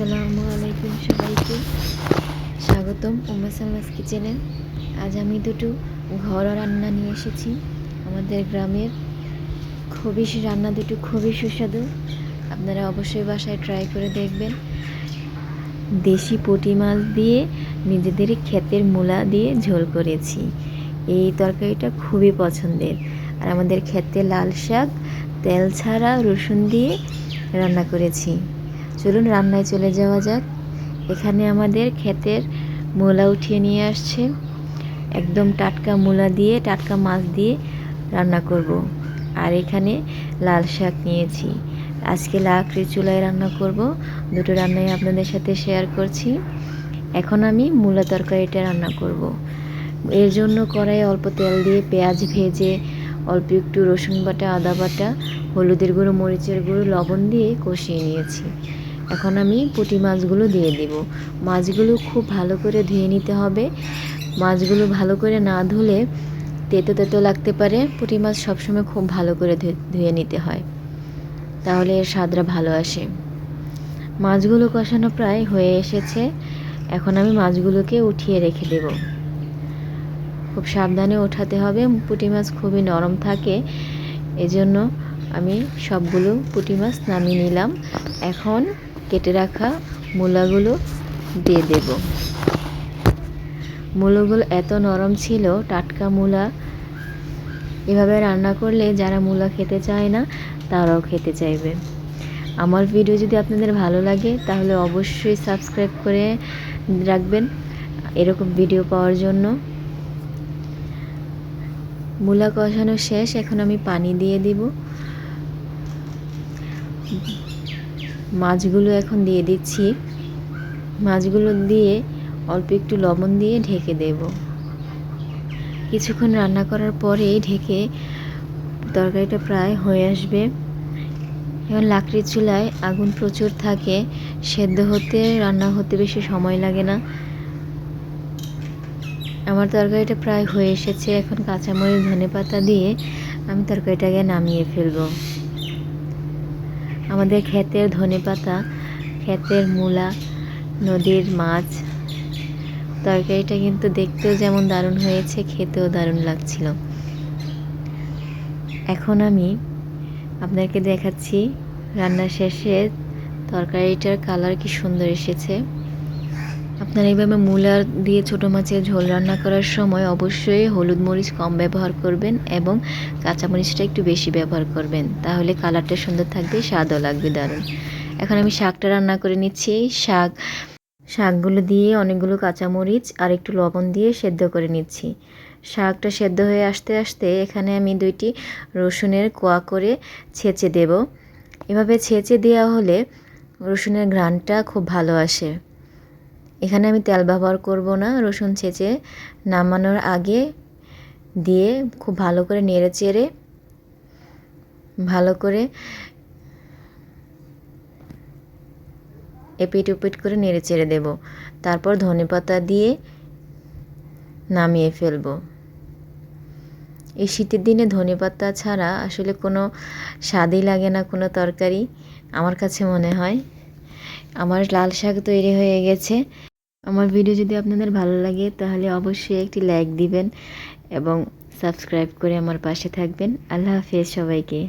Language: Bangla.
আসসালামু আলাইকুম সবাইকে। স্বাগতম উম্মা সালমাস কিচেনে। আজ আমি দুটো ঘরোয়া রান্না নিয়ে এসেছি। আমাদের গ্রামের খুবই রান্না দুটো খুবই সুস্বাদু। আপনারা অবশ্যই বাসায় ট্রাই করে দেখবেন। দেশি পুঁটি মাছ দিয়ে নিজেদের ক্ষেতের মূলা দিয়ে ঝোল করেছি। এই তরকারিটা খুবই পছন্দের। আর আমাদের ক্ষেতে লাল শাক, তেল ছাড়া রসুন দিয়ে রান্না করেছি। চলুন রান্নায় চলে যাওয়া যাক। এখানে আমাদের ক্ষেতের মূলা উঠিয়ে নিয়ে আসছে। একদম টাটকা মূলা দিয়ে, টাটকা মাছ দিয়ে রান্না করব। আর এখানে লাল শাক নিয়েছি। আজকে লাকড়ি চুলায় রান্না করব। দুটো রান্নাই আপনাদের সাথে শেয়ার করছি। এখন আমি মূলা তরকারিটা রান্না করব। এর জন্য কড়াইয়ে অল্প তেল দিয়ে পেঁয়াজ ভেজে অল্প একটু রসুন বাটা, আদা বাটা, হলুদের গুঁড়ো, মরিচের গুঁড়ো, লবণ দিয়ে কষিয়ে নিয়েছি। এখন আমি পুঁটি মাছগুলো দিয়ে দেব। মাছগুলো খুব ভালো করে ধুয়ে নিতে হবে। মাছগুলো ভালো করে না ধুলে তেতো তেতো লাগতে পারে। পুঁটি মাছ সবসময় খুব ভালো করে ধুয়ে নিতে হয়। তাহলে এর স্বাদটা ভালো আসে। মাছগুলো কষানো প্রায় হয়ে এসেছে। এখন আমি মাছগুলোকে উঠিয়ে রেখে দেব। খুব সাবধানে ওঠাতে হবে। পুঁটি মাছ খুবই নরম থাকে। এজন্য আমি সবগুলো পুঁটি মাছ নামিয়ে নিলাম। এখন কেটে রাখা মূলাগুলো দিয়ে দেব। মূলাগুলো এত নরম ছিল, টাটকা মূলা। এভাবে রান্না করলে যারা মূলা খেতে চায় না, তারাও খেতে চাইবে। আমার ভিডিও যদি আপনাদের ভালো লাগে, তাহলে অবশ্যই সাবস্ক্রাইব করে রাখবেন। এরকম ভিডিও পাওয়ার জন্য। মূলা কষানো শেষ, এখন আমি পানি দিয়ে দিব। মাছগুলো এখন দিয়ে দিচ্ছি। মাছগুলো দিয়ে অল্প একটু লবণ দিয়ে ঢেকে দেব। কিছুক্ষণ রান্না করার পরেই ঢেকে তরকারিটা প্রায় হয়ে আসবে। এখন লাকড়ির চুলায় আগুন প্রচুর থাকে, সেদ্ধ হতে, রান্না হতে বেশি সময় লাগে না। আমার তরকারিটা প্রায় হয়ে এসেছে, এখন কাঁচামরিচ ধনে পাতা দিয়ে আমি তরকারিটাকে নামিয়ে ফেলব। আমাদের ক্ষেতের ধনে পাতা ক্ষেতের মূলা, নদীর মাছ, তরকারিটা কিন্তু দেখতেও যেমন দারুণ হয়েছে, খেতেও দারুণ লাগছিল। এখন আমি আপনাকে দেখাচ্ছি রান্না শেষে তরকারিটার কালার কি সুন্দর এসেছে। আপনারা এইভাবে মূলা দিয়ে ছোটো মাছের ঝোল রান্না করার সময় অবশ্যই হলুদ মরিচ কম ব্যবহার করবেন এবং কাঁচামরিচটা একটু বেশি ব্যবহার করবেন। তাহলে কালারটা সুন্দর থাকবে, স্বাদও লাগবে দারুণ। এখন আমি শাকটা রান্না করে নিচ্ছি। শাক, শাকগুলো দিয়ে অনেকগুলো কাঁচামরিচ আর একটু লবণ দিয়ে সেদ্ধ করে নিচ্ছি। শাকটা সেদ্ধ হয়ে আসতে আসতে এখানে আমি দুইটি রসুনের কোয়া করে ছেঁচে দেব। এভাবে ছেঁচে দেওয়া হলে রসুনের ঘ্রাণটা খুব ভালো আসে। এখানে আমি তেল ব্যবহার করব না, রসুন ছেঁচে নামানোর আগে দিয়ে খুব ভালো করে নেড়ে চেড়ে ভালো করে এপিট উপিট করে নেড়ে চেড়ে দেব। তারপর ধনেপাতা দিয়ে নামিয়ে ফেলব। এই শীতের দিনে ধনেপাতা ছাড়া আসলে কোনো স্বাদই লাগে না, কোনো তরকারি, আমার কাছে মনে হয়। আমার লাল শাক তৈরি হয়ে গেছে। আমার ভিডিও যদি আপনাদের ভালো লাগে, তাহলে অবশ্যই একটি লাইক দিবেন এবং সাবস্ক্রাইব করে আমার পাশে থাকবেন। আল্লাহ হাফেজ সবাইকে।